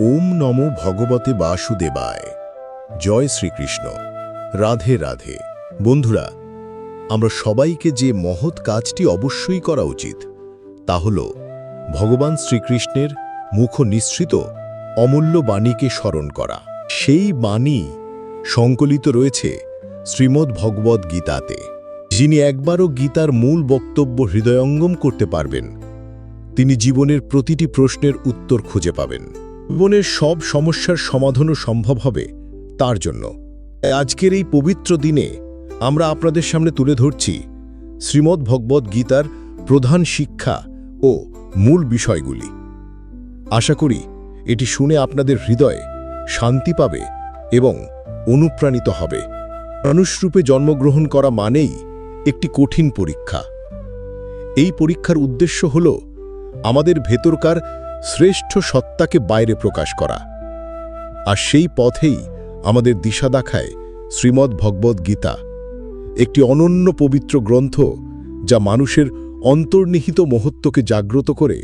ওম নম ভগবতে বাসুদেবায়। জয় শ্রীকৃষ্ণ। রাধে রাধে। বন্ধুরা, আমরা সবাইকে যে মহৎ কাজটি অবশ্যই করা উচিত, তা হল ভগবান শ্রীকৃষ্ণের মুখ নিঃসৃত অমূল্য বাণীকে স্মরণ করা। সেই বাণী সংকলিত রয়েছে শ্রীমদ্ ভগবদ্ গীতাতে, যিনি একবারও গীতার মূল বক্তব্য হৃদয়ঙ্গম করতে পারবেন। তিনি জীবনের প্রতিটি প্রশ্নের উত্তর খুঁজে পাবেন। জীবনের সব সমস্যার সমাধানও সম্ভব হবে তার জন্য। আজকের এই পবিত্র দিনে আমরা আপনাদের সামনে তুলে ধরছি শ্রীমদ্ ভগবদ্ গীতার প্রধান শিক্ষা ও মূল বিষয়গুলি। আশা করি এটি শুনে আপনাদের হৃদয়ে শান্তি পাবে এবং অনুপ্রাণিত হবে। মানুষরূপে জন্মগ্রহণ করা মানেই একটি কঠিন পরীক্ষা। এই পরীক্ষার উদ্দেশ্য হল আমাদের ভেতরকার শ্রেষ্ঠ সত্তাকে বাইরে প্রকাশ করা। আর সেই পথেই আমাদের দিশা দেখায় শ্রীমদ্ ভগবদ্ গীতা, একটি অনন্য পবিত্র গ্রন্থ যা মানুষের অন্তর্নিহিত মহত্বকে জাগ্রত করে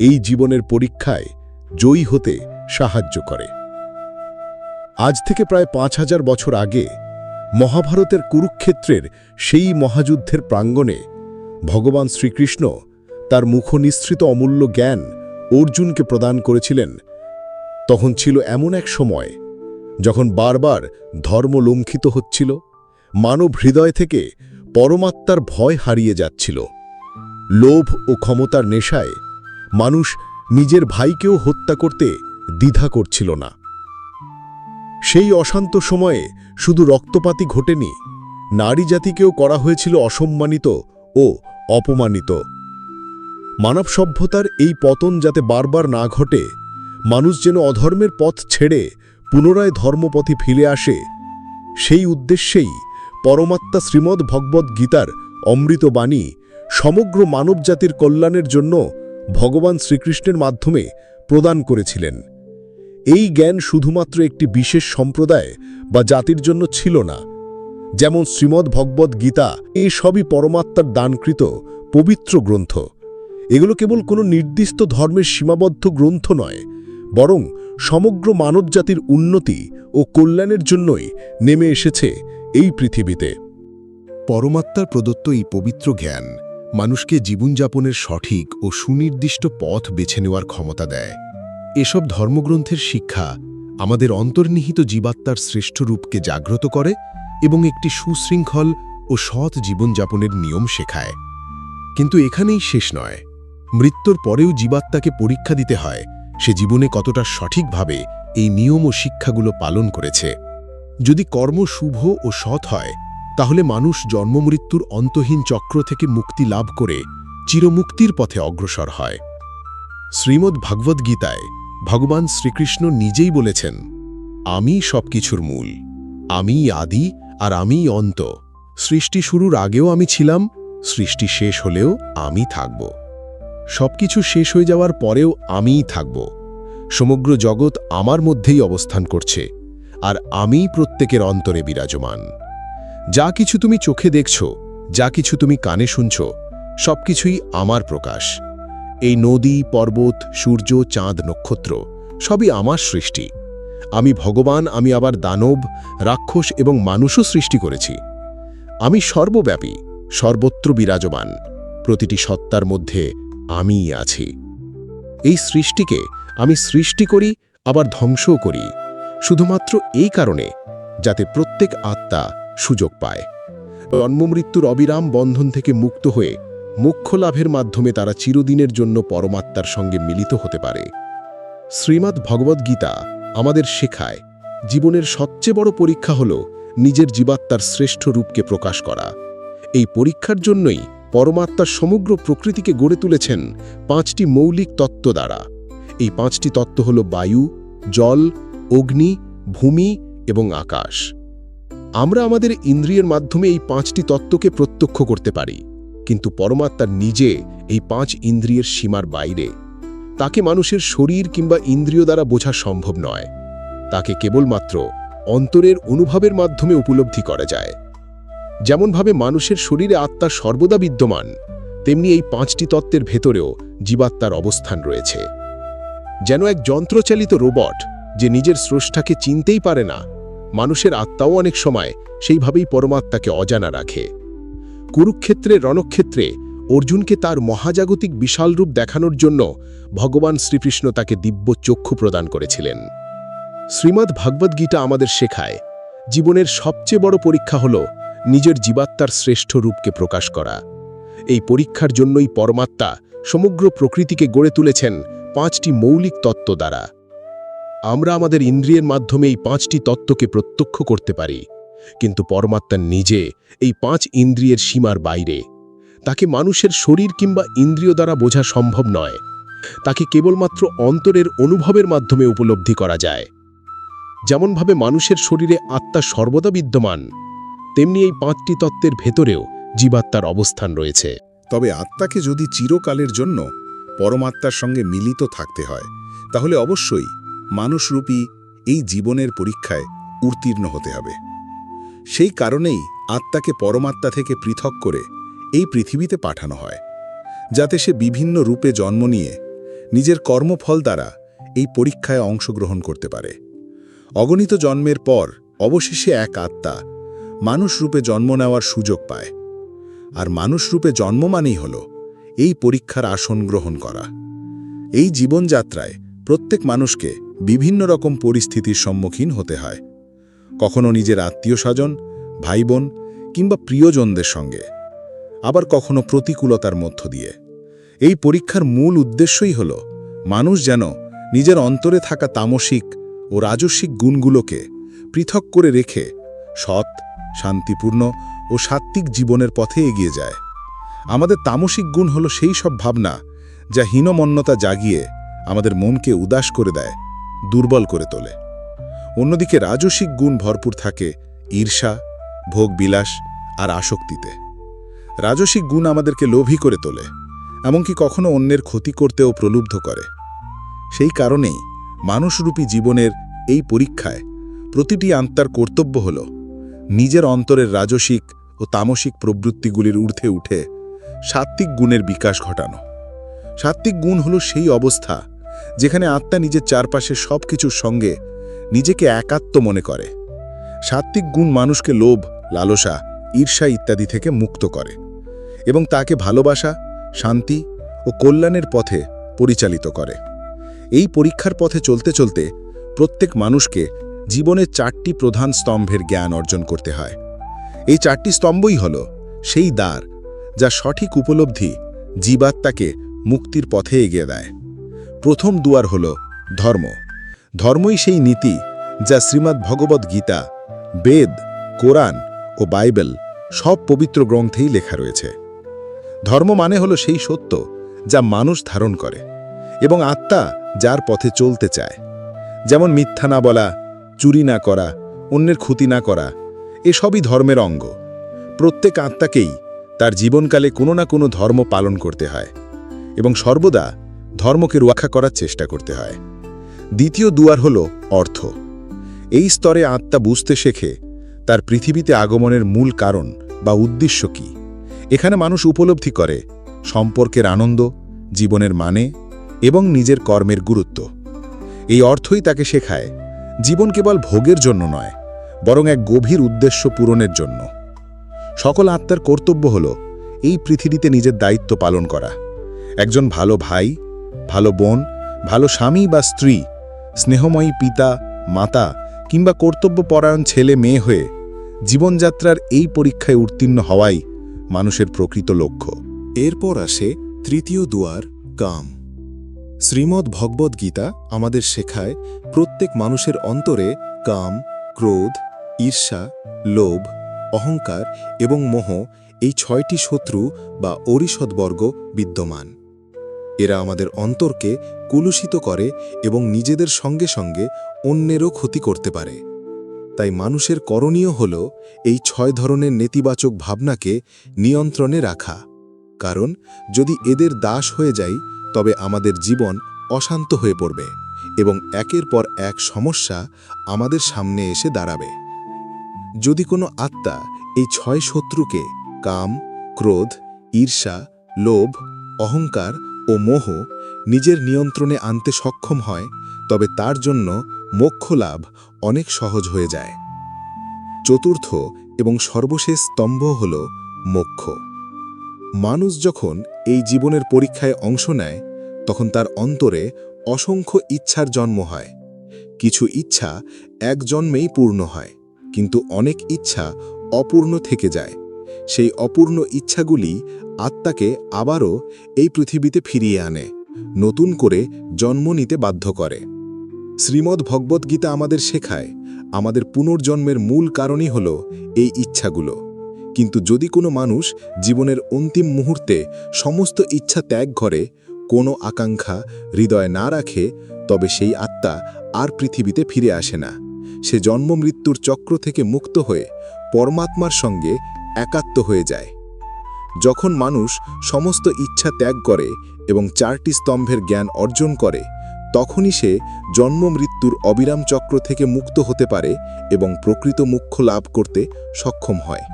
এই জীবনের পরীক্ষায় জয়ী হতে সাহায্য করে। আজ থেকে প্রায় পাঁচ হাজার বছর আগে মহাভারতের কুরুক্ষেত্রের সেই মহাযুদ্ধের প্রাঙ্গণে ভগবান শ্রীকৃষ্ণ তার মুখনিসৃত অমূল্য জ্ঞান অর্জুনকে প্রদান করেছিলেন, তখন ছিল এমন এক সময় যখন বারবার ধর্ম লঙ্ঘিত হচ্ছিল, মানব হৃদয় থেকে পরমাত্মার ভয় হারিয়ে যাচ্ছিল। লোভ ও ক্ষমতার নেশায় মানুষ নিজের ভাইকেও হত্যা করতে দ্বিধা করছিল না। সেই অশান্ত সময়ে শুধু রক্তপাতই ঘটেনি নারী জাতিকেও করা হয়েছিল অসম্মানিত ও অপমানিত। মানব সভ্যতার এই পতন যাতে বারবার না ঘটে, মানুষ যেন অধর্মের পথ ছেড়ে পুনরায় ধর্মপথে ফিরে আসে, সেই উদ্দেশ্যেই পরমাত্মা শ্রীমদ্ ভগবদ্ গীতার অমৃত বাণী সমগ্র মানবজাতির কল্যাণের জন্য ভগবান শ্রীকৃষ্ণের মাধ্যমে প্রদান করেছিলেন। এই জ্ঞান শুধুমাত্র একটি বিশেষ সম্প্রদায় বা জাতির জন্য ছিল না। যেমন শ্রীমদ্ ভগবদ্ গীতা এই সবই পরমাত্মার দানকৃত পবিত্র গ্রন্থ। এগুলো কেবল কোনো নির্দিষ্ট ধর্মের সীমাবদ্ধ গ্রন্থ নয়, বরং সমগ্র মানবজাতির উন্নতি ও কল্যাণের জন্যই নেমে এসেছে এই পৃথিবীতে। পরমাত্মার প্রদত্ত এই পবিত্র জ্ঞান মানুষকে জীবনযাপনের সঠিক ও সুনির্দিষ্ট পথ বেছে নেওয়ার ক্ষমতা দেয়। এসব ধর্মগ্রন্থের শিক্ষা আমাদের অন্তর্নিহিত জীবাত্মার শ্রেষ্ঠ রূপকে জাগ্রত করে এবং একটি সুশৃঙ্খল ও সৎ জীবনযাপনের নিয়ম শেখায়। কিন্তু এখানেই শেষ নয়। মৃত্যুর পরেও জীবাত্মাকে পরীক্ষা দিতে হয়। সে জীবনে কতটা সঠিকভাবে এই নিয়ম ও শিক্ষাগুলো পালন করেছে। যদি কর্ম শুভ ও সৎ হয়, তাহলে মানুষ জন্মমৃত্যুর অন্তহীন চক্র থেকে মুক্তি লাভ করে চিরমুক্তির পথে অগ্রসর হয়। শ্রীমদ্ ভগবদ্গীতায় ভগবান শ্রীকৃষ্ণ নিজেই বলেছেন, আমি সবকিছুর মূল। আমি আদি আর আমি অন্ত। সৃষ্টি শুরুর আগেও আমি ছিলাম, সৃষ্টি শেষ হলেও আমি থাকব। সবকিছু শেষ হয়ে যাওয়ার পরেও আমিই থাকব। সমগ্র জগৎ আমার মধ্যেই অবস্থান করছে, আর আমিই প্রত্যেকের অন্তরে বিরাজমান। যা কিছু তুমি চোখে দেখছ, যা কিছু তুমি কানে শুনছ, সবকিছুই আমার প্রকাশ। এই নদী, পর্বত, সূর্য, চাঁদ, নক্ষত্র, সবই আমার সৃষ্টি। আমি ভগবান, আমি আবার দানব, রাক্ষস এবং মানুষও সৃষ্টি করেছি। আমি সর্বব্যাপী, সর্বত্র বিরাজমান। প্রতিটি সত্তার মধ্যে আমিই আছি। এই সৃষ্টিকে আমি সৃষ্টি করি, আবার ধ্বংসও করি। শুধুমাত্র এই কারণে যাতে প্রত্যেক আত্মা সুযোগ পায়। জন্মমৃত্যুর অবিরাম বন্ধন থেকে মুক্ত হয়ে মোক্ষ লাভের মাধ্যমে তারা চিরদিনের জন্য পরমাত্মার সঙ্গে মিলিত হতে পারে। শ্রীমদ্ ভগবদ্গীতা আমাদের শেখায়, জীবনের সবচেয়ে বড় পরীক্ষা হল নিজের জীবাত্মার শ্রেষ্ঠ রূপকে প্রকাশ করা। এই পরীক্ষার জন্যই পরমাত্মার সমগ্র প্রকৃতিকে গড়ে তুলেছেন পাঁচটি মৌলিক তত্ত্ব দ্বারা। এই পাঁচটি তত্ত্ব হল বায়ু, জল, অগ্নি, ভূমি এবং আকাশ। আমরা আমাদের ইন্দ্রিয়ের মাধ্যমে এই পাঁচটি তত্ত্বকে প্রত্যক্ষ করতে পারি, কিন্তু পরমাত্মার নিজে এই পাঁচ ইন্দ্রিয়ের সীমার বাইরে। তাকে মানুষের শরীর কিংবা ইন্দ্রিয় দ্বারা বোঝা সম্ভব নয়। তাকে কেবলমাত্র অন্তরের অনুভবের মাধ্যমে উপলব্ধি করা যায়। যেমনভাবে মানুষের শরীরে আত্মা সর্বদা বিদ্যমান, তেমনি এই পাঁচটি তত্ত্বের ভেতরেও জীবাত্মার অবস্থান রয়েছে। যেন এক যন্ত্রচালিত রোবট যে নিজের স্রষ্টাকে চিনতেই পারে না, মানুষের আত্মাও অনেক সময় সেইভাবেই পরমাত্মাকে অজানা রাখে। কুরুক্ষেত্রে রণক্ষেত্রে অর্জুনকে তার মহাজাগতিক বিশাল রূপ দেখানোর জন্য ভগবান শ্রীকৃষ্ণ তাকে দিব্য চক্ষু প্রদান করেছিলেন। শ্রীমদ্ ভগবদ্গীতা আমাদের শেখায়, জীবনের সবচেয়ে বড় পরীক্ষা হল নিজের জীবাত্মার শ্রেষ্ঠ রূপকে প্রকাশ করা। এই পরীক্ষার জন্যই পরমাত্মা সমগ্র প্রকৃতিকে গড়ে তুলেছেন পাঁচটি মৌলিক তত্ত্ব দ্বারা। আমরা আমাদের ইন্দ্রিয়ের মাধ্যমে এই পাঁচটি তত্ত্বকে প্রত্যক্ষ করতে পারি, কিন্তু পরমাত্মা নিজে এই পাঁচ ইন্দ্রিয়ের সীমার বাইরে। তাকে মানুষের শরীর কিংবা ইন্দ্রিয় দ্বারা বোঝা সম্ভব নয়। তাকে কেবলমাত্র অন্তরের অনুভবের মাধ্যমে উপলব্ধি করা যায়। যেমনভাবে মানুষের শরীরে আত্মা সর্বদা বিদ্যমান তেমনি এই পাঁচটি তত্ত্বের ভেতরেও জীবাত্মার অবস্থান রয়েছে। তবে আত্মাকে যদি চিরকালের জন্য পরমাত্মার সঙ্গে মিলিত থাকতে হয়, তাহলে অবশ্যই মানুষরূপী এই জীবনের পরীক্ষায় উত্তীর্ণ হতে হবে। সেই কারণেই আত্মাকে পরমাত্মা থেকে পৃথক করে এই পৃথিবীতে পাঠানো হয়, যাতে সে বিভিন্ন রূপে জন্ম নিয়ে নিজের কর্মফল দ্বারা এই পরীক্ষায় অংশগ্রহণ করতে পারে। অগণিত জন্মের পর অবশেষে এক আত্মা মানুষ রূপে জন্ম নেওয়ার সুযোগ পায়। আর মানুষ রূপে জন্ম মানেই হল এই পরীক্ষার আসন গ্রহণ করা। এই জীবনযাত্রায় প্রত্যেক মানুষকে বিভিন্ন রকম পরিস্থিতির সম্মুখীন হতে হয়। কখনো নিজের আত্মীয় স্বজন ভাই বোন কিংবা প্রিয়জনদের সঙ্গে। আবার কখনো প্রতিকূলতার মধ্য দিয়ে। এই পরীক্ষার মূল উদ্দেশ্যই হল মানুষ যেন নিজের অন্তরে থাকা তামসিক ও রাজস্বিক গুণগুলোকে পৃথক করে রেখে সৎ শান্তিপূর্ণ ও সাত্ত্বিক জীবনের পথে এগিয়ে যায়। আমাদের তামসিক গুণ হলো সেই সব ভাবনা যা হীনমন্যতা জাগিয়ে আমাদের মনকে উদাস করে দেয়, দুর্বল করে তোলে। অন্যদিকে রাজসিক গুণ ভরপুর থাকে ঈর্ষা ভোগবিলাস আর আসক্তিতে। রাজসিক গুণ আমাদেরকে লোভী করে তোলে, এমনকি কখনো অন্যের ক্ষতি করতেও প্রলুব্ধ করে। সেই কারণেই মানুষরূপী জীবনের এই পরীক্ষায় প্রতিটি আত্মার কর্তব্য হল নিজের অন্তরের রাজসিক ও তামসিক প্রবৃত্তিগুলির ঊর্ধ্বে উঠে সাত্ত্বিক গুণের বিকাশ ঘটানো। সাত্ত্বিক গুণ হল সেই অবস্থা যেখানে আত্মা নিজের চারপাশের সব কিছুর সঙ্গে নিজেকে একাত্ম মনে করে। সাত্ত্বিক গুণ মানুষকে লোভ, লালসা, ঈর্ষা ইত্যাদি থেকে মুক্ত করে এবং তাকে ভালোবাসা, শান্তি ও কল্যাণের পথে পরিচালিত করে। এই পরীক্ষার পথে চলতে চলতে প্রত্যেক মানুষকে জীবনের চারটি প্রধান স্তম্ভের জ্ঞান অর্জন করতে হয়। এই চারটি স্তম্ভই হল সেই দ্বার, যা সঠিক উপলব্ধি জীবাত্মাকে মুক্তির পথে এগিয়ে দেয়। প্রথম দুয়ার হল ধর্ম। ধর্মই সেই নীতি যা শ্রীমদ্ ভগবদ্ গীতা, বেদ, কোরআন ও বাইবেল সব পবিত্র গ্রন্থেই লেখা রয়েছে। ধর্ম মানে হল সেই সত্য যা মানুষ ধারণ করে এবং আত্মা যার পথে চলতে চায়। যেমন মিথ্যা না বলা চুরি না করা, অন্যের ক্ষতি না করা, এসবই ধর্মের অঙ্গ। প্রত্যেক আত্মাকেই তার জীবনকালে কোনো না কোনো ধর্ম পালন করতে হয় এবং সর্বদা ধর্মকে রক্ষা করার চেষ্টা করতে হয়। দ্বিতীয় দুয়ার হল অর্থ। এই স্তরে আত্মা বুঝতে শেখে তার পৃথিবীতে আগমনের মূল কারণ বা উদ্দেশ্য কি। এখানে মানুষ উপলব্ধি করে সম্পর্কের আনন্দ, জীবনের মানে এবং নিজের কর্মের গুরুত্ব। এই অর্থই তাকে শেখায় জীবন কেবল ভোগের জন্য নয়, বরং এক গভীর উদ্দেশ্য পূরণের জন্য। সকল আত্মার কর্তব্য হল এই পৃথিবীতে নিজের দায়িত্ব পালন করা। একজন ভালো ভাই, ভালো বোন, ভালো স্বামী বা স্ত্রী, স্নেহময়ী পিতা, মাতা কিংবা কর্তব্যপরায়ণ ছেলে মেয়ে হয়ে জীবনযাত্রার এই পরীক্ষায় উত্তীর্ণ হওয়াই মানুষের প্রকৃত লক্ষ্য। এরপর আসে তৃতীয় দুয়ার, কাম। শ্রীমদ্ ভগবদ্গীতা আমাদের শেখায় প্রত্যেক মানুষের অন্তরে কাম, ক্রোধ, ঈর্ষা, লোভ, অহংকার এবং মোহ এই ছয়টি শত্রু বা অরিষদবর্গ বিদ্যমান। এরা আমাদের অন্তরকে কুলুষিত করে এবং নিজেদের সঙ্গে সঙ্গে অন্যেরও ক্ষতি করতে পারে। তাই মানুষের করণীয় হল এই ছয় ধরনের নেতিবাচক ভাবনাকে নিয়ন্ত্রণে রাখা। কারণ যদি এদের দাস হয়ে যাই তবে আমাদের জীবন অশান্ত হয়ে পড়বে এবং একের পর এক সমস্যা আমাদের সামনে এসে দাঁড়াবে। যদি কোনো আত্মা এই ছয় শত্রুকে কাম, ক্রোধ, ঈর্ষা, লোভ, অহংকার ও মোহ নিজের নিয়ন্ত্রণে আনতে সক্ষম হয়, তবে তার জন্য মোক্ষ লাভ অনেক সহজ হয়ে যায়। চতুর্থ এবং সর্বশেষ স্তম্ভ হল মোক্ষ। মানুষ যখন এই জীবনের পরীক্ষায় অংশ নেয়, তখন তার অন্তরে অসংখ্য ইচ্ছার জন্ম হয়। কিছু ইচ্ছা এক জন্মেই পূর্ণ হয়, কিন্তু অনেক ইচ্ছা অপূর্ণ থেকে যায়। সেই অপূর্ণ ইচ্ছাগুলি আত্মাকে আবারও এই পৃথিবীতে ফিরিয়ে আনে, নতুন করে জন্ম নিতে বাধ্য করে। শ্রীমদ্ ভগবদ্গীতা আমাদের শেখায়, আমাদের পুনর্জন্মের মূল কারণই হল এই ইচ্ছাগুলো। কিন্তু যদি কোনো মানুষ জীবনের অন্তিম মুহূর্তে সমস্ত ইচ্ছা ত্যাগ করে, কোনো আকাঙ্ক্ষা হৃদয় না রাখে, তবে সেই আত্মা আর পৃথিবীতে ফিরে আসে না। সে জন্ম মৃত্যুর চক্র থেকে মুক্ত হয়ে পরমাত্মার সঙ্গে একাত্ম হয়ে যায়। যখন মানুষ সমস্ত ইচ্ছা ত্যাগ করে এবং চারটি স্তম্ভের জ্ঞান অর্জন করে, তখনই সে জন্ম মৃত্যুর অবিরাম চক্র থেকে মুক্ত হতে পারে এবং প্রকৃত মুখ্য লাভ করতে সক্ষম হয়।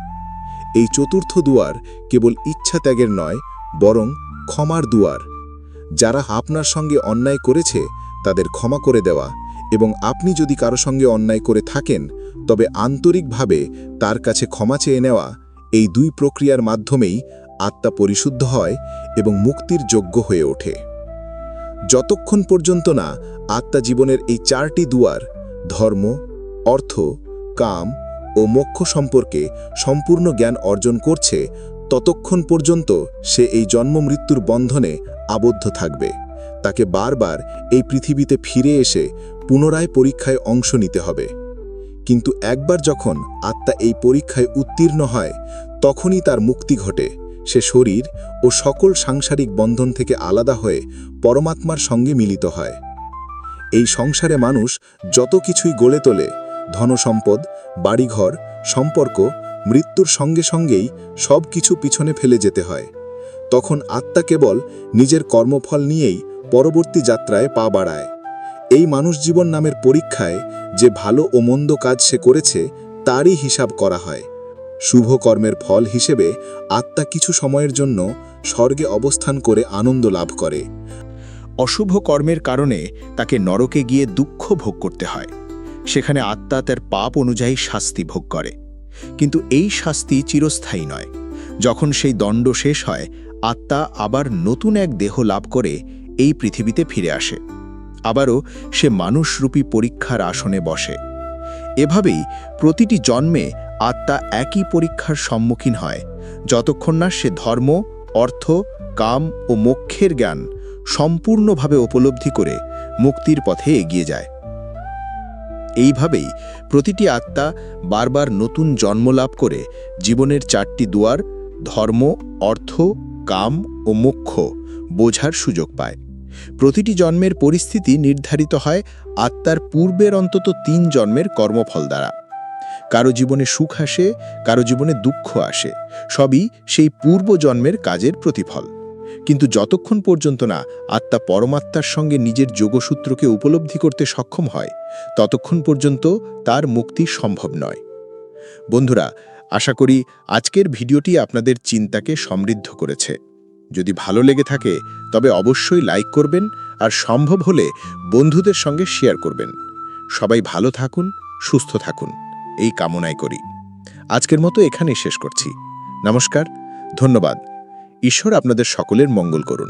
এই চতুর্থ দুয়ার কেবল ইচ্ছা ত্যাগের নয়, বরং ক্ষমার দুয়ার। যারা আপনার সঙ্গে অন্যায় করেছে, তাদের ক্ষমা করে দেওয়া, এবং আপনি যদি কারও সঙ্গে অন্যায় করে থাকেন, তবে আন্তরিকভাবে তার কাছে ক্ষমা চেয়ে নেওয়া এই দুই প্রক্রিয়ার মাধ্যমেই আত্মা পরিশুদ্ধ হয় এবং মুক্তির যোগ্য হয়ে ওঠে। যতক্ষণ পর্যন্ত না আত্মা জীবনের এই চারটি দুয়ার, ধর্ম, অর্থ, কাম ও মোক্ষ সম্পর্কে সম্পূর্ণ জ্ঞান অর্জন করছে, ততক্ষণ পর্যন্ত সে এই জন্ম মৃত্যুর বন্ধনে আবদ্ধ থাকবে। তাকে বারবার এই পৃথিবীতে ফিরে এসে পুনরায় পরীক্ষায় অংশ নিতে হবে। কিন্তু একবার যখন আত্মা এই পরীক্ষায় উত্তীর্ণ হয়, তখনই তার মুক্তি ঘটে। সে শরীর ও সকল সাংসারিক বন্ধন থেকে আলাদা হয়ে পরমাত্মার সঙ্গে মিলিত হয়। এই সংসারে মানুষ যত কিছুই গড়ে তোলে ধনসম্পদ, বাড়িঘর, সম্পর্ক, মৃত্যুর সঙ্গে সঙ্গেই সব কিছু পিছনে ফেলে যেতে হয়। তখন আত্মা কেবল নিজের কর্মফল নিয়েই পরবর্তী যাত্রায় পা বাড়ায়। এই মানুষ জীবন নামের পরীক্ষায় যে ভালো ও মন্দ কাজ সে করেছে, তারই হিসাব করা হয়। শুভ কর্মের ফল হিসেবে আত্মা কিছু সময়ের জন্য স্বর্গে অবস্থান করে আনন্দ লাভ করে। অশুভ কর্মের কারণে তাকে নরকে গিয়ে দুঃখ ভোগ করতে হয়। সেখানে আত্মা তার পাপ অনুযায়ী শাস্তি ভোগ করে। কিন্তু এই শাস্তি চিরস্থায়ী নয়। যখন সেই দণ্ড শেষ হয়, আত্মা আবার নতুন এক দেহ লাভ করে এই পৃথিবীতে ফিরে আসে। আবারও সে মানুষরূপী পরীক্ষার আসনে বসে। এভাবেই প্রতিটি জন্মে আত্মা একই পরীক্ষার সম্মুখীন হয়, যতক্ষণ না সে ধর্ম, অর্থ, কাম ও মোক্ষের জ্ঞান সম্পূর্ণভাবে উপলব্ধি করে মুক্তির পথে এগিয়ে যায়। এইভাবেই প্রতিটি আত্মা বারবার নতুন জন্ম লাভ করে জীবনের চারটি দুয়ার, ধর্ম, অর্থ, কাম ও মোক্ষ বোঝার সুযোগ পায়। প্রতিটি জন্মের পরিস্থিতি নির্ধারিত হয় আত্মার পূর্বের অন্তত তিন জন্মের কর্মফল দ্বারা। কারও জীবনে সুখ আসে, কারও জীবনে দুঃখ আসে, সবই সেই পূর্ব জন্মের কাজের প্রতিফল। কিন্তু যতক্ষণ পর্যন্ত না আত্মা পরমাত্মার সঙ্গে নিজের যোগসূত্রকে উপলব্ধি করতে সক্ষম হয়, ততক্ষণ পর্যন্ত তার মুক্তি সম্ভব নয়। বন্ধুরা, আশা করি আজকের ভিডিওটি আপনাদের চিন্তাকে সমৃদ্ধ করেছে। যদি ভালো লেগে থাকে, তবে অবশ্যই লাইক করবেন আর সম্ভব হলে বন্ধুদের সঙ্গে শেয়ার করবেন। সবাই ভালো থাকুন, সুস্থ থাকুন। এই কামনাই করি। আজকের মতো এখানেই শেষ করছি। নমস্কার, ধন্যবাদ। ঈশ্বর আপনাদের সকলের মঙ্গল করুন।